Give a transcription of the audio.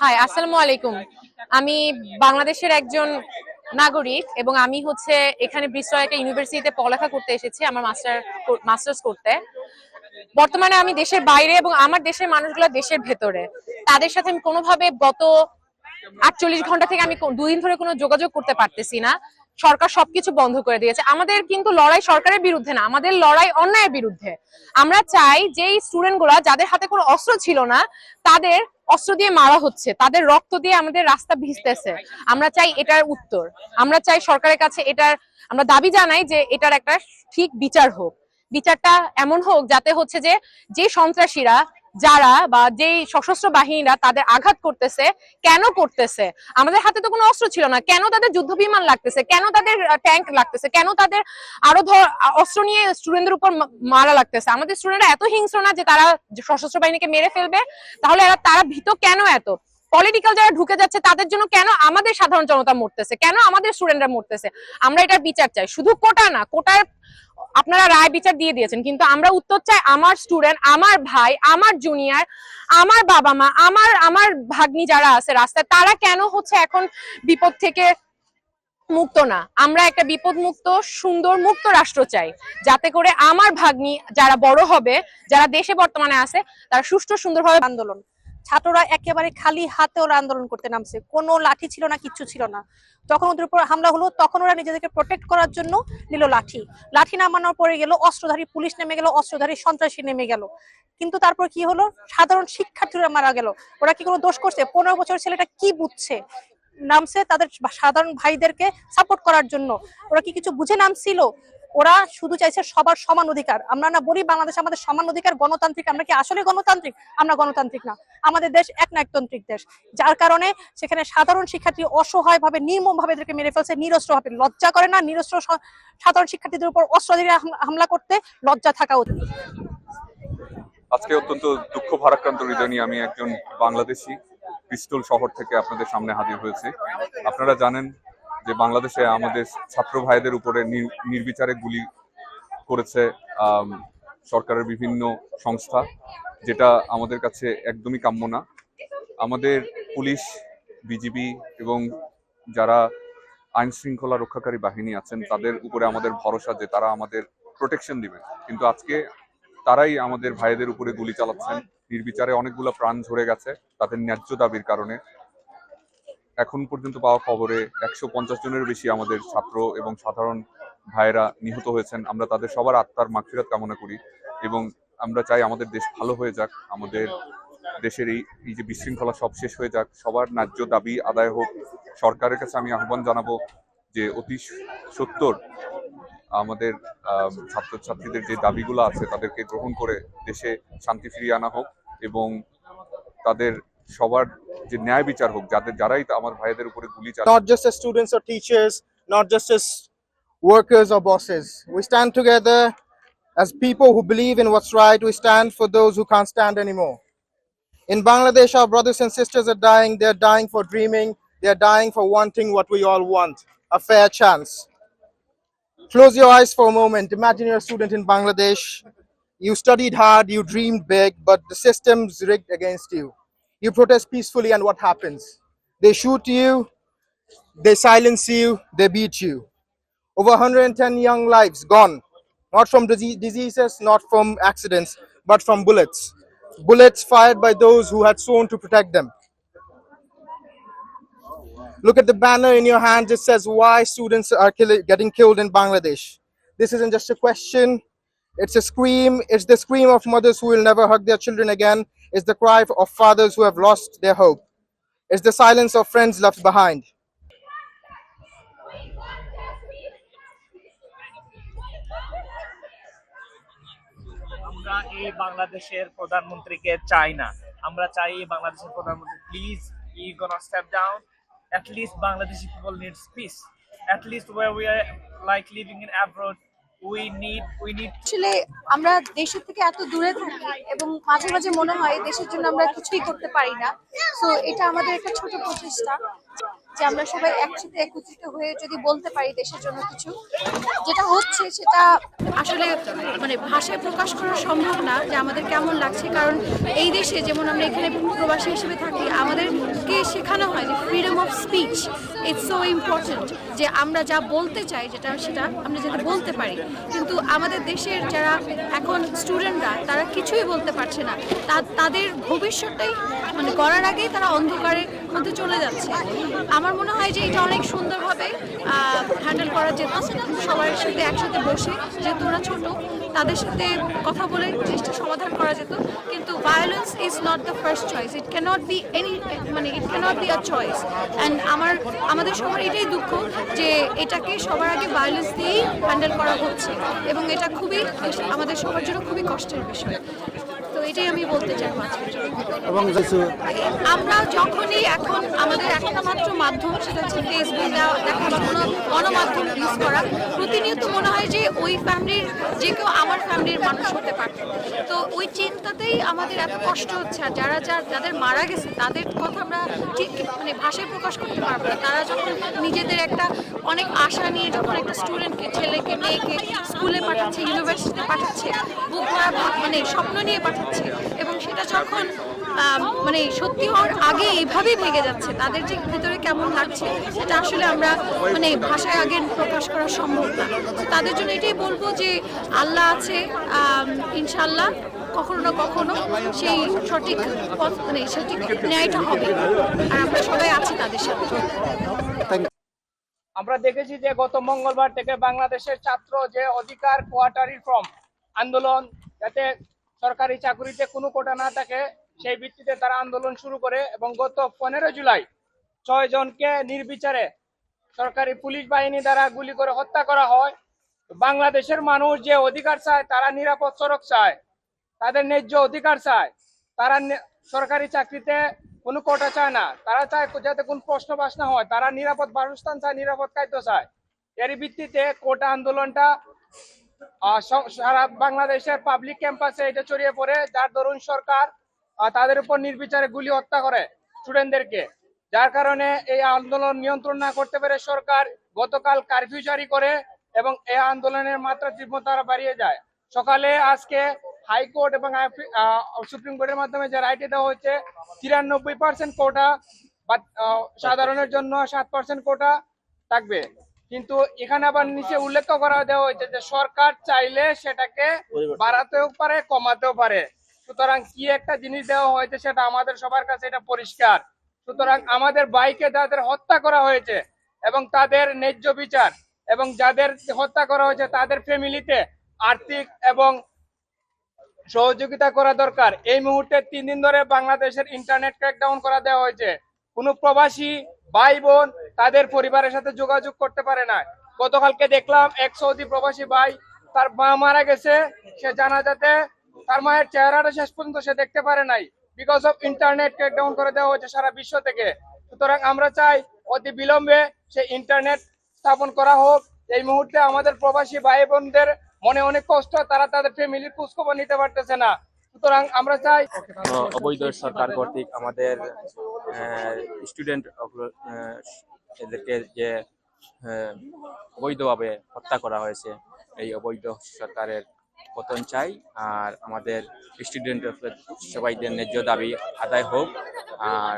High আসসালামু আলাইকুম। আমি বাংলাদেশের একজন নাগরিক এবং আমি হচ্ছে এখানে ব্রিস্টল একটা ইউনিভার্সিটিতে পড়ালেখা করতে এসেছি, আমার মাস্টার মাস্টার্স করতে। বর্তমানে আমি দেশের বাইরে এবং আমার দেশের মানুষগুলো দেশের ভেতরে। তাদের সাথে আমি কোনোভাবে গত আটচল্লিশ ঘণ্টা থেকে আমি দুদিন ধরে কোনো যোগাযোগ করতে পারতেছি না। সরকার সবকিছু বন্ধ করে দিয়েছে। আমাদের কিন্তু লড়াই সরকারের বিরুদ্ধে না, আমাদের লড়াই অন্যায়ের বিরুদ্ধে। আমরা চাই যে স্টুডেন্টগুলা যাদের হাতে কোনো অস্ত্র ছিল না, তাদের অস্ত্র দিয়ে মারা হচ্ছে, তাদের রক্ত দিয়ে আমাদের রাস্তা ভিজতেছে। আমরা চাই এটার উত্তর। আমরা চাই সরকারের কাছে এটার, আমরা দাবি জানাই যে এটার একটা ঠিক বিচার হোক। বিচারটা এমন হোক যাতে হচ্ছে যে যে সন্ত্রাসীরা যারা বা যেই সশস্ত্র বাহিনীরা তাদের আঘাত করতেছে, কেন করতেছে? আমাদের হাতে তো কোনো অস্ত্র ছিল না। কেন তাদের যুদ্ধ বিমান লাগতেছে? কেন তাদের ট্যাঙ্ক লাগতেছে? কেন তাদের আরও ধর অস্ত্র নিয়ে স্টুডেন্টদের উপর মারা লাগতেছে? আমাদের স্টুডেন্টরা এত হিংস্র না যে তারা সশস্ত্র বাহিনীকে মেরে ফেলবে? তাহলে এরা, তারা ভীত কেন এত? পলিটিক্যাল যারা ঢুকে যাচ্ছে, তাদের জন্য কেন আমাদের সাধারণ জনতা মরতেছে? কেন আমাদের স্টুডেন্টরা মরতেছে? আমরা এটার বিচার চাই। শুধু কোটা না, কোটার আপনারা রায় বিচার দিয়ে দিয়েছেন, কিন্তু আমরা উত্তর চাই আমার স্টুডেন্ট আমার ভাই, আমার জুনিয়র আমার বাবা মা, আমার আমার ভাগ্নি যারা আছে রাস্তায়, তারা কেন হচ্ছে এখন বিপদ থেকে মুক্ত না? আমরা একটা বিপদ মুক্ত সুন্দর, মুক্ত রাষ্ট্র চাই। যাতে করে আমার ভাগ্নি যারা বড় হবে, যারা দেশে বর্তমানে আছে, তারা সুষ্ঠু, সুন্দরভাবে আন্দোলন ছাত্ররা একেবারে খালি হাতে ওরা আন্দোলন করতে নামছে। কোনো লাঠি ছিল না, কিচ্ছু ছিল না। তখন ওদের উপর হামলা হলো, তখন ওরা নিজেদেরকে প্রোটেক্ট করার জন্য নিল লাঠি। লাঠি নামানোর পরে গেল, অস্ত্রধারী পুলিশ নেমে গেল, অস্ত্রধারী সন্ত্রাসী নেমে গেল। কিন্তু তারপর কি হলো? সাধারণ শিক্ষার্থীরা মারা গেল। ওরা কি কোনো দোষ করছে? পনেরো বছর ছেলেটা কি বুঝছে? নামছে তাদের সাধারণ ভাইদেরকে সাপোর্ট করার জন্য। ওরা কি কিছু বুঝে নামছিল? ওরা শুধু চাইছে সবার সমান অধিকার। আমরা না বলি বাংলাদেশ আমাদের সমান অধিকার, গণতান্ত্রিক। আমরা কি আসলে গণতান্ত্রিক? আমরা গণতান্ত্রিক না। আমাদের দেশ এক নায়কতান্ত্রিক দেশ। যার কারণে সেখানে সাধারণ শিক্ষার্থী অসহায় ভাবে নির্মম ভাবে এদেরকে মেরে ফেলছে নিরস্ত্র ভাবে লজ্জা করে না নিরস্ত্র সাধারণ শিক্ষার্থীদের উপর অস্ত্র দিয়ে হামলা করতে লজ্জা থাকা উচিত আজকে অত্যন্ত দুঃখ ভারাক্রান্ত হৃদয় নিয়ে আমি একজন বাংলাদেশি পিস্তল শহর থেকে আপনাদের সামনে হাজির হয়েছে। আপনারা জানেন যে বাংলাদেশে আমাদের ছাত্র ভাইদের উপরে নির- নির্বিচারে গুলি করেছে সরকারের বিভিন্ন সংস্থা, যেটা আমাদের কাছে একদমই কাম্য না। আমাদের পুলিশ, বিজিবি এবং যারা আইন শৃঙ্খলা রক্ষাকারী বাহিনী আছেন, তাদের উপরে আমাদের ভরসা যে তারা আমাদের প্রোটেকশন দিবে। কিন্তু আজকে তারাই আমাদের ভাইদের উপরে গুলি চালাচ্ছেন। নির্বিচারে অনেকগুলো প্রাণ ঝরে গেছে, তাদের ন্যায্য দাবির কারণে। এখন পর্যন্ত পাওয়া খবরে একশো পঞ্চাশ জনের বেশি আমাদের ছাত্র এবং সাধারণ ভাইয়েরা নিহত হয়েছেন। আমরা তাদের সবার আত্মার মাগফিরাত কামনা করি এবং আমরা চাই আমাদের দেশ ভালো হয়ে যাক, আমাদের দেশের এই এই যে বিশৃঙ্খলা সব শেষ হয়ে যাক। সবার ন্যায্য দাবি আদায় হোক। সরকারের কাছে আমি আহ্বান জানাব যে অতি সত্তর আমাদের ছাত্রছাত্রীদের যে দাবিগুলো আছে তাদেরকে গ্রহণ করে দেশে শান্তি ফিরিয়ে আনা হোক এবং তাদের সবার যে ন্যায় বিচার হোক যাদের যারাই তা আমার ভাইদের উপরে গুলি চালায় not just as students or teachers, not just as workers or bosses. We stand together as people who believe in what's right. We stand for those who can't stand anymore. In Bangladesh, our brothers and sisters are dying. They're dying for dreaming. They're dying for wanting what we all want a fair chance. Close your eyes for a moment. Imagine you're a student in Bangladesh. You studied hard, you dreamed big, but the system's rigged against you. You protest peacefully, and what happens? They shoot you, they silence you, they beat you. Over 110 young lives gone, not from diseases, not from accidents, but from bullets. Bullets fired by those who had sworn to protect them. Look at the banner in your hand, it says why students are kill- getting killed in Bangladesh. This isn't just a question, it's a scream. It's the scream of mothers who will never hug their children again. It's the cry of fathers who have lost their hope. It's the silence of friends left behind. আমরা এই বাংলাদেশের প্রধানমন্ত্রীকে চাই না আমরা চাই এই বাংলাদেশের প্রধানমন্ত্রী please E gonna step down at least Bangladeshi people needs peace. At least where we are like living in abroad, need আসলে আমরা দেশের থেকে এত দূরে থাকি এবং মাঝে মাঝে মনে হয় দেশের জন্য আমরা কিছুই করতে পারি না। তো এটা আমাদের একটা ছোট প্রচেষ্টা। যে আমরা সবাই একসাথে একত্রিত হয়ে যদি বলতে পারি দেশের জন্য কিছু, যেটা হচ্ছে সেটা আসলে মানে ভাষায় প্রকাশ করা সম্ভব না যে আমাদের কেমন লাগছে। কারণ এই দেশে যেমন আমরা এখানে প্রবাসী হিসেবে থাকি, আমাদেরকে শেখানো হয় যে freedom of speech it's so important যে আমরা যা বলতে চাই যেটা, সেটা আমরা যেটা বলতে পারি। কিন্তু আমাদের দেশের যারা এখন স্টুডেন্টরা তারা কিছুই বলতে পারছে না। তাদের ভবিষ্যৎটাই মানে করার আগেই তারা অন্ধকারের মধ্যে চলে যাচ্ছে। আমার মনে হয় যে এটা অনেক সুন্দরভাবে হ্যান্ডেল করা যেত সবার সাথে একসাথে বসে যেহেতু ওরা ছোট, তাদের সাথে কথা বলে জিনিসটা সমাধান করা যেত। কিন্তু violence is not the first choice it cannot be any মানে it cannot be a choice and আমার, আমাদের সবার এটাই দুঃখ যে এটাকে সবার আগে ভায়োলেন্স দিয়েই হ্যান্ডেল করা হচ্ছে। এবং এটা খুবই, আমাদের সবার জন্য খুবই কষ্টের বিষয়। এটাই আমি বলতে চাই। এবং আমরা যখনই এখন আমাদের একটা মাত্র মাধ্যম সেটা হচ্ছে ফেসবুক দেখা বা কোনো গণমাধ্যম ইউজ করা প্রতিনিয়ত মনে হয় যে ওই ফ্যামিলির যে কেউ আমার ফ্যামিলির মানুষ হতে পারত তো ওই চিন্তাতেই আমাদের এত কষ্ট হচ্ছে আর যারা যা যাদের মারা গেছে তাদের কথা আমরা ঠিক মানে ভাষায় প্রকাশ করতে পারব না। তারা যখন নিজেদের একটা অনেক আশা নিয়ে যখন একটা স্টুডেন্টকে ছেলেকে, মেয়েকে স্কুলে পাঠাচ্ছে ইউনিভার্সিটিতে পাঠাচ্ছে, বুক মানে স্বপ্ন নিয়ে পাঠাচ্ছে এবং সেটা যখন মানে সত্যি হওয়ার আগে এইভাবেই ভেঙে যাচ্ছে, তাদের যে ভিতরে কেমন লাগছে, সেটা আসলে আমরা মানে ভাষায় আগে প্রকাশ করা সম্ভব না। তাদের জন্য এটাই বলব যে আল্লাহ আছে ইনশাল্লাহ কখনো না কখনো সেই সঠিক পথ মানে সঠিক ন্যায়টা হবে। আর আমরা সবাই আছি তাদের সাথে। আমরা দেখেছি যে গত মঙ্গলবার থেকে বাংলাদেশের ছাত্র যে অধিকার কোয়ার্টার রিফর্ম আন্দোলন, যাতে সরকারি চাকরিতে কোনো কোটা না থাকে, সেই ভিত্তিতে তারা আন্দোলন শুরু করে এবং গত পনেরো জুলাই ছয় জনকে নির্বিচারে সরকারি পুলিশ বাহিনী দ্বারা গুলি করে হত্যা করা হয়। বাংলাদেশের মানুষ যে অধিকার চায়, তারা নিরাপদ সড়ক চায়। তাদের ন্যায্য অধিকার চায়। তারা সরকারি চাকরিতে কোনো কোটা চায় না। তারা চায় যাতে কোন প্রশ্ন বাস না হয়। তারা নিরাপদ বাসস্থান চায়, নিরাপদ খাদ্য চায়। এর ভিত্তিতে কোটা আন্দোলনটা সারা বাংলাদেশের পাবলিক ক্যাম্পাসে এটা ছড়িয়ে পড়ে, যার দরুন সরকার তাদের উপর নির্বিচারে গুলি হত্যা করে স্টুডেন্টদেরকে যার কারণে এই আন্দোলন নিয়ন্ত্রণ না করতে পেরে সরকার গতকাল কারফিউ জারি করে এবং এই আন্দোলনের মাত্রা তীব্রতা বাড়িয়ে যায়। সকালে আজকে হাইকোর্ট এবং সুপ্রিম কোর্টের মাধ্যমে যে রায়টি দেওয়া হচ্ছে তিরানব্বই পার্সেন্ট কোটা বা সাধারণের জন্য সাত পার্সেন্ট কোটা থাকবে। কিন্তু এখানে আবার নিচে উল্লেখ করা দেওয়া হয়েছে যে সরকার চাইলে সেটাকে বাড়াতেও পারে কমাতেও পারে। সুতরাং কি একটা জিনিস দেওয়া হয়েছে সেটা আমাদের সবার কাছে এটা পরিষ্কার। সুতরাং আমাদের বাইকে যাদের হত্যা করা হয়েছে এবং তাদের ন্যায্য বিচার এবং যাদের হত্যা করা হয়েছে তাদের ফ্যামিলিতে আর্থিক এবং সহযোগিতা করা দরকার। এই মুহূর্তে তিন দিন ধরে বাংলাদেশের ইন্টারনেট ক্র্যাকডাউন করা দেওয়া হয়েছে। কোনো প্রবাসী ভাই বোন তাদের পরিবারের সাথে যোগাযোগ করতে পারে না। গতকালকে দেখলাম এক সৌদি প্রবাসী ভাই, তার মা মারা গেছে। সে জানাজাতে তার মায়ের চেহারাটা শেষ পর্যন্ত সে দেখতে পারে নাই। বিকজ অফ ইন্টারনেট ক্র্যাকডাউন করে দেওয়া হয়েছে সারা বিশ্ব থেকে। সুতরাং আমরা চাই অতি বিলম্বে সে ইন্টারনেট স্থাপন করা হোক। এই মুহূর্তে আমাদের প্রবাসী ভাই বোনদের মনে অনেক কষ্ট তারা তাদের ফ্যামিলির খোঁজখবর নিতে পারতেছে না। সুতরাং আমরা চাই অবৈধ সরকার কর্তৃক আমাদের স্টুডেন্ট এদেরকে যে অবৈধভাবে হত্যা করা হয়েছে, এই অবৈধ সরকারের পতন চাই। আর আমাদের স্টুডেন্ট সবাইদের ন্যায্য দাবি আদায় হোক। আর